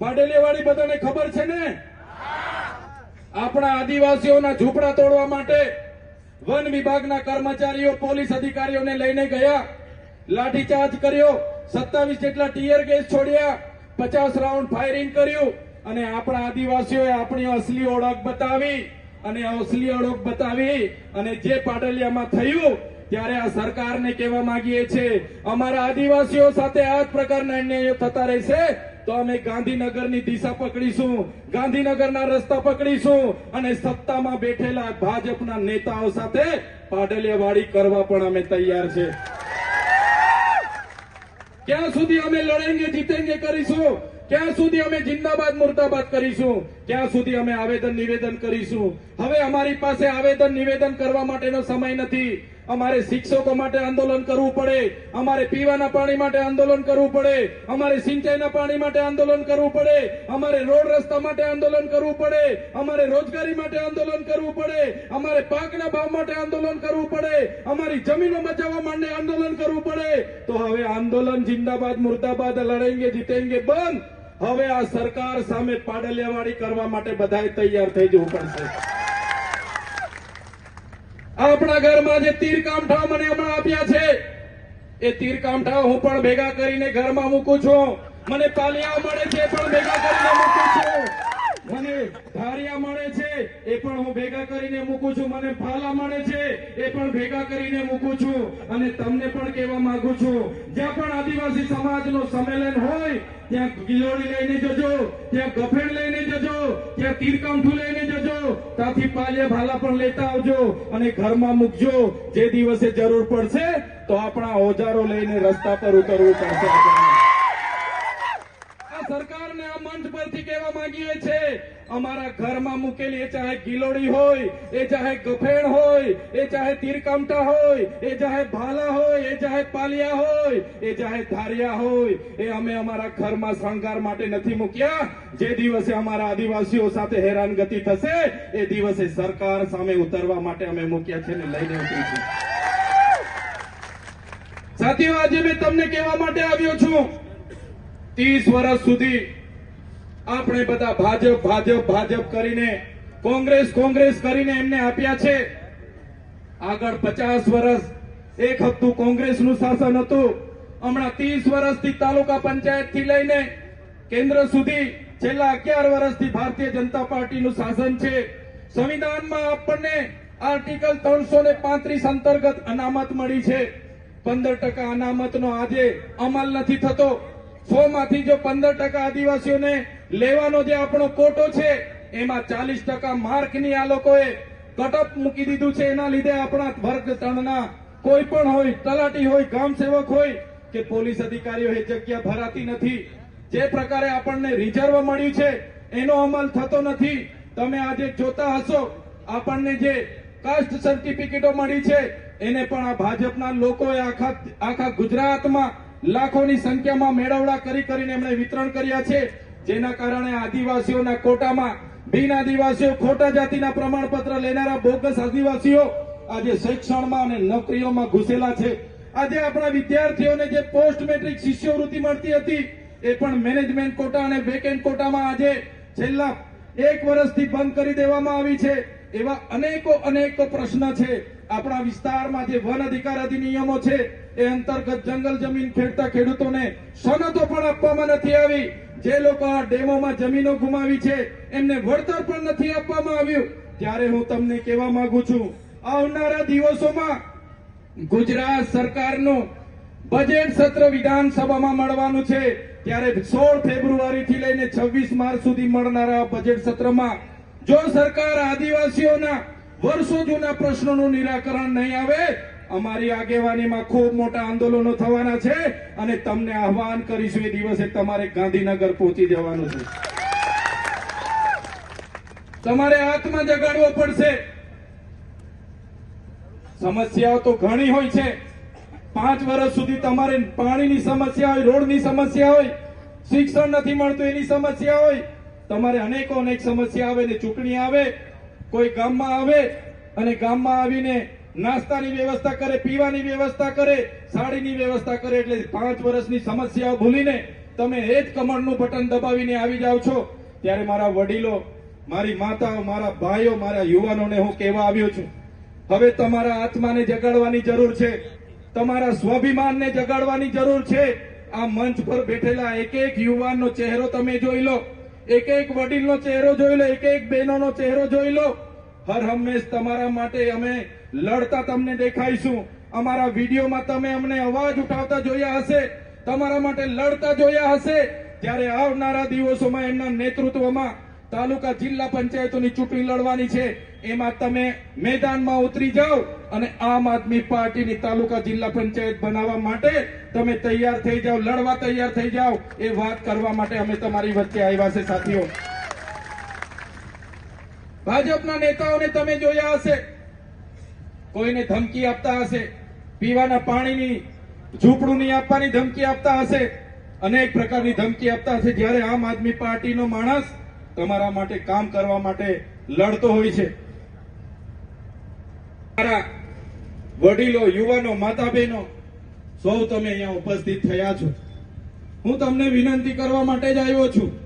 પાડેલીવાળી બધાને ખબર છે ને? આપણા આદિવાસીઓના ઝૂંપડા તોડવા માટે વન વિભાગના કર્મચારીઓ, પોલીસ અધિકારીઓને લઈને ગયા, લાઠીચાર્જ કર્યો, સત્તાવીસ જેટલા ટીયર ગેસ છોડ્યા, પચાસ રાઉન્ડ ફાયરિંગ કર્યું અને આપણા આદિવાસીઓએ આપણી અસલી ઓળખ બતાવી અને અસલી ઓળખ બતાવી અને જે પાટલિયામાં થયું ત્યારે આ સરકારને કહેવા માંગીએ છીએ, અમારા આદિવાસીઓ સાથે આ જ પ્રકારના અન્યાયો થતા રહેશે. તો અમે ગાંધીનગરની દિશા પકડીશું. ગાંધીનગરના રસ્તા પકડીશું અને સત્તામાં બેઠેલા ભાજપના નેતાઓ સાથે પાડલિયાવાડી કરવા પણ અમે તૈયાર છે. ક્યાં સુધી અમે લડેંગે, જીતેંગે કરીશું? ક્યાં સુધી અમે જિંદાબાદ, મુર્દાબાદ કરીશું? ક્યાં સુધી અમે આવેદન, નિવેદન કરીશું? હવે અમારી પાસે આવેદન, નિવેદન કરવા માટેનો સમય નથી. અમારે શિક્ષકો માટે આંદોલન કરવું પડે. અમારે પીવાના પાણી માટે આંદોલન કરવું પડે. અમારે સિંચાઈના પાણી માટે આંદોલન કરવું પડે. અમારે રોડ રસ્તા માટે આંદોલન કરવું પડે. અમારે રોજગારી માટે આંદોલન કરવું પડે. અમારે પાકના ભાવ માટે આંદોલન કરવું પડે. અમારી જમીનો બચાવવા માટે આંદોલન કરવું પડે. તો હવે આંદોલન જિંદાબાદ, મુર્દાબાદ લડેંગે જીતેંગે બંધ. હવે આ સરકાર સામે પાડલિયાવાડી કરવા માટે બધાએ તૈયાર થઈ જવું પડશે. આપણા ઘરમાં જે તીર કામઠા મને હમણાં આપ્યા છે, એ તીર કામઠા હું પણ ભેગા કરીને ઘરમાં મૂકું છું. મને પાલિયા મળે છે પણ ભેગા કરીને મૂકું છું. મને ધારિયા મળે છે, એ પણ હું ભેગા કરીને મૂકું છું. મને ફાલા મળે છે, એ પણ ભેગા કરીને મૂકું છું. અને તમને પણ કહેવા માંગુ છું, જ્યાં પણ આદિવાસી સમાજનો સંમેલન હોય, ત્યાં ગિલોડી લઈને જજો, ત્યાં ગફેડ લઈને જજો, ત્યાં તીરકામઠું લઈને જજો. ત્યાંથી પાલે ભાલા પણ લેતા આવજો અને ઘરમાં મૂકજો. જે દિવસે જરૂર પડશે, તો આપણા ઓજારો લઈને રસ્તા પર ઉતરવું પડશે. સરકારને આ મંચ પરથી કહેવા માંગીએ છે અમારા ઘરમાં મૂકેલી એ ચાહે ગિલોડી હોય, એ ચાહે ગફેણ હોય, એ ચાહે તીરકામટા હોય, એ ચાહે ભાલા હોય, એ ચાહે પાલિયા હોય, એ ચાહે ધારિયા હોય, એ અમે અમારા ઘરમાં શણગાર માટે નથી મૂક્યા. જે દિવસે અમારા આદિવાસીઓ સાથે હેરાનગતિ થશે, એ દિવસે સરકાર સામે ઉતરવા માટે અમે મૂક્યા છે ને લઈને ઉતરીશું સાથીઓ આજે મેં તમને કહેવા માટે આવ્યો છું. ત્રીસ વર્ષ સુધી આપણે બધા ભાજપ ભાજપ ભાજપ કરીને, કોંગ્રેસ કોંગ્રેસ કરીને એમને આપ્યા છે. આગળ પચાસ વર્ષ, એક હપ્તું કોંગ્રેસનું શાસન હતું. હમણાં ત્રીસ વર્ષથી તાલુકા પંચાયતથી લઈને કેન્દ્ર સુધી છેલ્લા અગિયાર વર્ષથી ભારતીય જનતા પાર્ટીનું શાસન છે. સંવિધાનમાં આપણને આર્ટિકલ ત્રણસો પાંત્રીસ અંતર્ગત અનામત મળી છે. પંદર ટકા અનામતનો આજે અમલ નથી થતો. સો માંથી જો પંદર ટકા આદિવાસીઓને લેવાનો જે આપણો કોટો છે, એમાં ચાલીસ ટકા માર્કની આ લોકોએ કટઅપ મૂકી દીધું છે. એના લીધે આપણા વર્ગ ત્રણના કોઈ પણ હોય, તલાટી હોય, ગામ સેવક હોય, કે પોલીસ અધિકારીઓ એ જગ્યા ભરાતી નથી. જે પ્રકારે આપણને રિઝર્વ મળ્યું છે, એનો અમલ થતો નથી. તમે આજે જોતા હશો, આપણને જે કાસ્ટ સર્ટિફિકેટો મળી છે, એને પણ આ ભાજપના લોકોએ આખા આખા ગુજરાતમાં લાખોની સંખ્યામાં મેળવડા કરી કરીને એમણે વિતરણ કર્યા છે. જેના કારણે આદિવાસીઓના કોટામાં, બિન આદિવાસીઓ, ખોટા જાતિના પ્રમાણપત્ર લેનારા બોગસ આદિવાસીઓ આજે શિક્ષણમાં અને નોકરીઓમાં ઘૂસેલા છે. આજે આપણા વિદ્યાર્થીઓને જે પોસ્ટ મેટ્રિક શિષ્યવૃત્તિ મળતી હતી, એ પણ મેનેજમેન્ટ કોટા અને વેકેન્ટ કોટામાં આજે છેલ્લા એક વર્ષથી બંધ કરી દેવામાં આવી છે. એવા અનેકો અનેકો પ્રશ્ન છે. આપણા વિસ્તારમાં જે વન અધિકાર અધિનિયમો છે એ અંતર્ગત જંગલ જમીન ખેડતા ખેડૂતોને સનતો પણ આપવામાં નથી આવી. જે લોકો આ ડેમોમાં જમીનો ગુમાવી છે, એમને વળતર પણ નથી આપવામાં આવ્યું. ત્યારે હું તમને કહેવા માંગુ છું, આવનારા દિવસોમાં ગુજરાત સરકારનું બજેટ સત્ર વિધાનસભામાં મળવાનું છે. ત્યારે સોળ ફેબ્રુઆરી થી લઈને છવ્વીસ માર્ચ સુધી મળનારા બજેટ સત્રમાં જો સરકાર આદિવાસીઓના વર્ષો જૂના પ્રશ્નોનું નિરાકરણ નહીં આવે અમારી આગેવાનીમાં ખૂબ મોટા આંદોલનો થવાના છે અને તમને આહવાન કરીશું એ દિવસે તમારે ગાંધીનગર પહોંચી જવાનું છે. તમારે આત્મા જગાડવો પડશે. સમસ્યાઓ તો ઘણી હોય છે. પાંચ વર્ષ સુધી તમારે પાણીની સમસ્યા હોય, રોડની સમસ્યા હોય, શિક્ષણ નથી મળતું, એની સમસ્યા હોય. તમારે અનેકો અનેક સમસ્યા આવે ને ચૂંટણી આવે, કોઈ ગામમાં આવે અને ગામમાં આવીને નાસ્તાની વ્યવસ્થા કરે, પીવાની વ્યવસ્થા કરે, સાડીની વ્યવસ્થા કરે એટલે પાંચ વર્ષની સમસ્યાઓ ભૂલીને તમે એ જ કમળનું બટન દબાવીને આવી જાઓ છો. ત્યારે મારા વડીલો, મારી માતાઓ, મારા ભાઈઓ, મારા યુવાનોને હું કહેવા આવ્યો છું, હવે તમારા આત્માને જગાડવાની જરૂર છે. તમારા સ્વાભિમાનને જગાડવાની જરૂર છે. આ મંચ પર બેઠેલા એક એક યુવાનનો ચહેરો તમે જોઈ લો. એક એક વડીલનો ચહેરો જોઈ લો એક એક બહેનોનો ચહેરો જોઈ લો. હર હંમેશ તમારા માટે અમે લડતા તમને દેખાઈશું. અમારા વિડીયોમાં તમે અમને અવાજ ઉઠાવતા જોયા હશે, તમારા માટે લડતા જોયા હશે. ત્યારે આવનારા દિવસોમાં એમના નેતૃત્વમાં તાલુકા જિલ્લા પંચાયતોની ચૂંટણી લડવાની છે. એમાં તમે મેદાનમાં ઉતરી જાઓ અને આમ આદમી પાર્ટીની તાલુકા જિલ્લા પંચાયત બનાવવા માટે તમે તૈયાર થઈ જાઓ, લડવા તૈયાર થઈ જાઓ. એ વાત કરવા માટે અમે તમારી વચ્ચે આવ્યા છે, સાથીઓ. ભાજપના નેતાઓને તમે જોયા હશે. કોઈને ધમકી આપતા હશે. પીવાના પાણીની ઝૂંપડું નહીં આપવાની ધમકી આપતા હશે. અનેક પ્રકારની ધમકી આપતા હશે. જ્યારે આમ આદમી પાર્ટીનો માણસ તમારા માટે કામ કરવા માટે લડતો હોય છે. મારા વડીલો, યુવાનો માતા બહેનો સૌ તમે અહીંયા ઉપસ્થિત થયા છો. હું તમને વિનંતી કરવા માટે જ આવ્યો છું.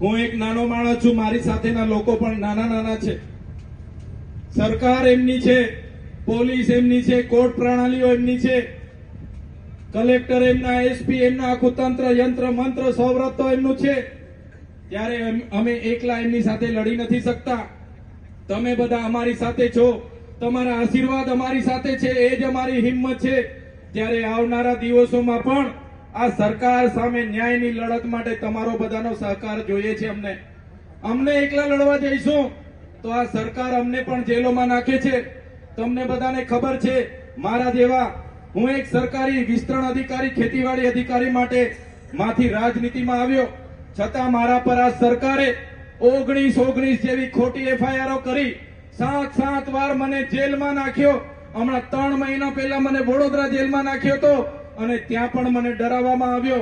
હું એક નાનો માણસ છું, મારી સાથેના લોકો પણ નાના નાના છે. સરકાર એમની છે, પોલીસ એમની છે, કોર્ટ પ્રણાલીઓ એમની છે. કલેક્ટર એમના, એસપી એમના, આખું તંત્ર, યંત્ર, મંત્ર સૌરત તો એમનું છે. ત્યારે અમે એકલા એમની સાથે લડી નથી શકતા. તમે બધા અમારી સાથે છો. તમારા આશીર્વાદ અમારી સાથે છે, એ જ અમારી હિંમત છે. ત્યારે આવનારા દિવસોમાં પણ આ સરકાર સામે ન્યાયની લડત માટે તમારો બધાનો સહકાર જોઈએ છે અમને. અમને એકલા લડવા જઈશું તો આ સરકાર અમને પણ જેલોમાં નાખે છે. તમને બધાને ખબર છે, મારા જેવા, હું એક સરકારી વિસ્તરણ અધિકારી, ખેતીવાડી અધિકારી માટે માંથી રાજનીતિમાં આવ્યો. છતાં મારા પર આ સરકારે ઓગણીસ ઓગણીસ જેવી ખોટી એફઆઈઆરો કરી, સાત સાત વાર મને જેલમાં નાખ્યો. હમણાં ત્રણ મહિના પહેલા મને વડોદરા જેલમાં નાખ્યો હતો અને ત્યાં પણ મને ડરાવવામાં આવ્યો,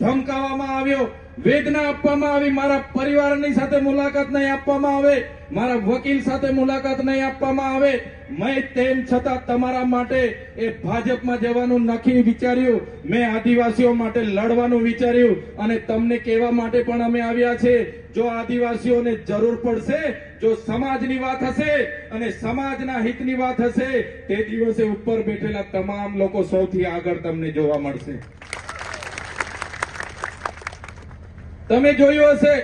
ધમકાવવામાં આવ્યો, વેદના આપવામાં આવી, મારા પરિવારની સાથે મુલાકાત નહીં આપવામાં આવે, મારા વકીલ સાથે મુલાકાત નહીં આપવામાં આવે. મેં તેમ છતાં તમારા માટે એ ભાજપમાં જવાનું નક્કી વિચાર્યું. મેં આદિવાસીઓ માટે લડવાનું વિચાર્યું અને તમને કહેવા માટે પણ અમે આવ્યા છે. જો આદિવાસીઓને જરૂર પડશે, જો સમાજની વાત હશે અને સમાજના હિતની વાત હશે, તે દિવસે ઉપર બેઠેલા તમામ લોકો સૌથી આગળ તમને જોવા મળશે. તમે જોયું હશે,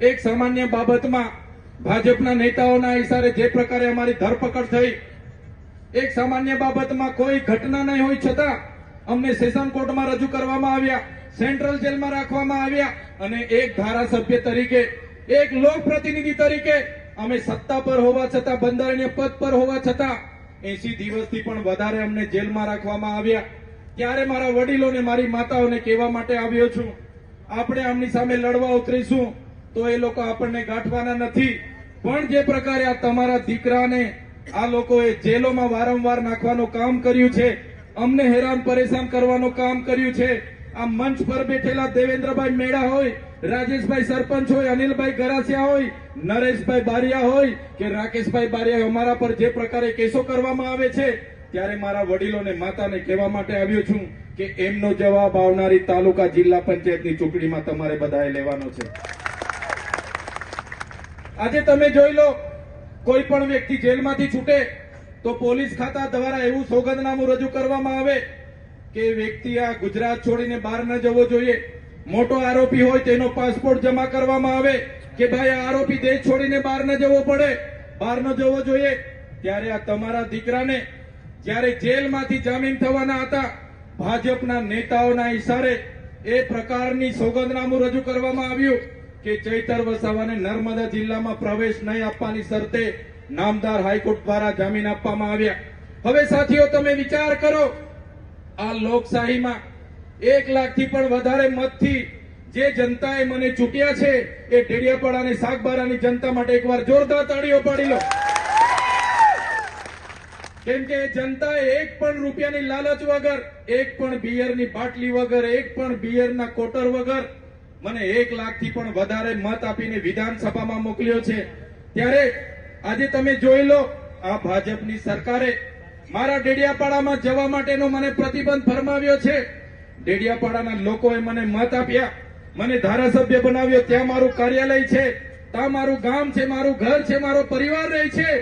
એક સામાન્ય બાબતમાં ભાજપના નેતાઓના ઇશારે જે પ્રકારે અમારી ધરપકડ થઈ, એક સામાન્ય બાબતમાં કોઈ ઘટના નહીં હોય છતાં અમને સેશન કોર્ટમાં રજૂ કરવામાં આવ્યા. સેન્ટ્રલ જેલમાં રાખવામાં આવ્યા અને એક ધારાસભ્ય તરીકે, એક લોકપ્રતિનિધિ તરીકે અમે સત્તા પર હોવા છતાં, બંધારણીય પદ પર હોવા છતાં એસી દિવસથી પણ વધારે અમને જેલમાં રાખવામાં આવ્યા. ત્યારે મારા વડીલોને મારી માતાઓને કહેવા માટે આવ્યો છું? આપણે આમની સામે લડવા ઉતરીશું તો એ લોકો આપણને ગાંઠવાના નથી. પણ જે પ્રકારે આ તમારા દીકરાને આ લોકોએ જેલોમાં વારંવાર નાખવાનું કામ કર્યું છે, અમને હેરાન પરેશાન કરવાનું કામ કર્યું છે આ મંચ પર બેઠેલા દેવેન્દ્રભાઈ મેળા હોય રાજેશભાઈ સરપંચ હોય અનિલભાઈ ગરાસિયા હોય નરેશભાઈ બારિયા હોય કે રાકેશભાઈ બારિયા હોય, અમારા પર જે પ્રકારે કેસો કરવામાં આવે છે ત્યારે મારા વડીલોને માતાને કહેવા માટે આવ્યો છું કે એમનો જવાબ આવનારી તાલુકા જિલ્લા પંચાયતની ચૂંટણીમાં તમારે બધાએ લેવાનો છે. આજે તમે જોઈ લો કોઈ પણ વ્યક્તિ જેલમાંથી છૂટે તો પોલીસ ખાતા દ્વારા એવું સોગંદનામું રજૂ કરવામાં આવે કે વ્યક્તિ આ ગુજરાત છોડીને બહાર ન જવો જોઈએ. મોટો આરોપી હોય તેનો પાસપોર્ટ જમા કરવામાં આવે કે ભાઈ આ આરોપી દેશ છોડીને બહાર ન જવો પડે. બહાર ન જવો જોઈએ. ત્યારે આ તમારા દીકરાને જ્યારે જેલમાંથી જામીન થવાના હતા, ભાજપના નેતાઓના ઇશારે એ પ્રકારની સોગંદનામું રજૂ કરવામાં આવ્યું કે ચૈતર વસાવાને નર્મદા જિલ્લામાં પ્રવેશ નહીં આપવાની શરતે નામદાર હાઈકોર્ટ દ્વારા જામીન આપવામાં આવ્યા. હવે સાથીઓ, તમે વિચાર કરો આ લોકશાહીમાં એક લાખથી પણ વધારે મતથી જે જનતાએ મને ચૂંટ્યા છે, એ ઢેડિયાપાડા અને સાગબારાની જનતા માટે એકવાર જોરદાર તાળીઓ પાડી લો. કેમ કે જનતાએ એક પણ રૂપિયાની લાલચ વગર, એક પણ બિયરની બાટલી વગર, એક પણ બિયરના કોટર વગર મને એક લાખથી પણ વધારે મત આપીને વિધાનસભામાં મોકલ્યો છે. ત્યારે આજે તમે જોઈ લો, આ ભાજપની સરકારે મારા ડેડિયાપાડામાં જવા માટેનો મને પ્રતિબંધ ફરમાવ્યો છે. ડેડિયાપાડાના લોકોએ મને મત આપ્યા. મને ધારાસભ્ય બનાવ્યો. ત્યાં મારું કાર્યાલય છે. ત્યાં મારું ગામ છે, મારું ઘર છે, મારો પરિવાર રહે છે.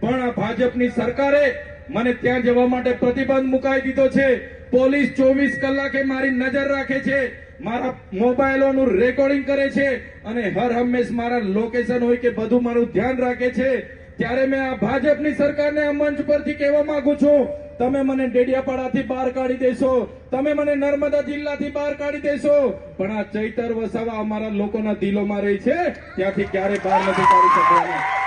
પણ આ ભાજપની સરકારે મને ત્યાં જવા માટે પ્રતિબંધ મુકાઈ દીધો છે. પોલીસ ચોવીસ કલાકે મારી નજર રાખે છે. મારા મોબાઈલોનું રેકોર્ડિંગ કરે છે. અને હર હંમેશ મારા લોકેશન હોય કે બધું મારું ધ્યાન રાખે છે. ત્યારે મેં આ ભાજપની સરકારને આ મંચ પરથી કહેવા માંગુ છું, તમે મને ડેડિયાપાડાથી બહાર કાઢી દેશો, તમે મને નર્મદા જિલ્લાથી બહાર કાઢી દેશો. પણ આ ચૈતર વસાવા અમારા લોકોના દિલોમાં રહી છે, ત્યાંથી ક્યારે બહાર નથી કાઢી શકવાના?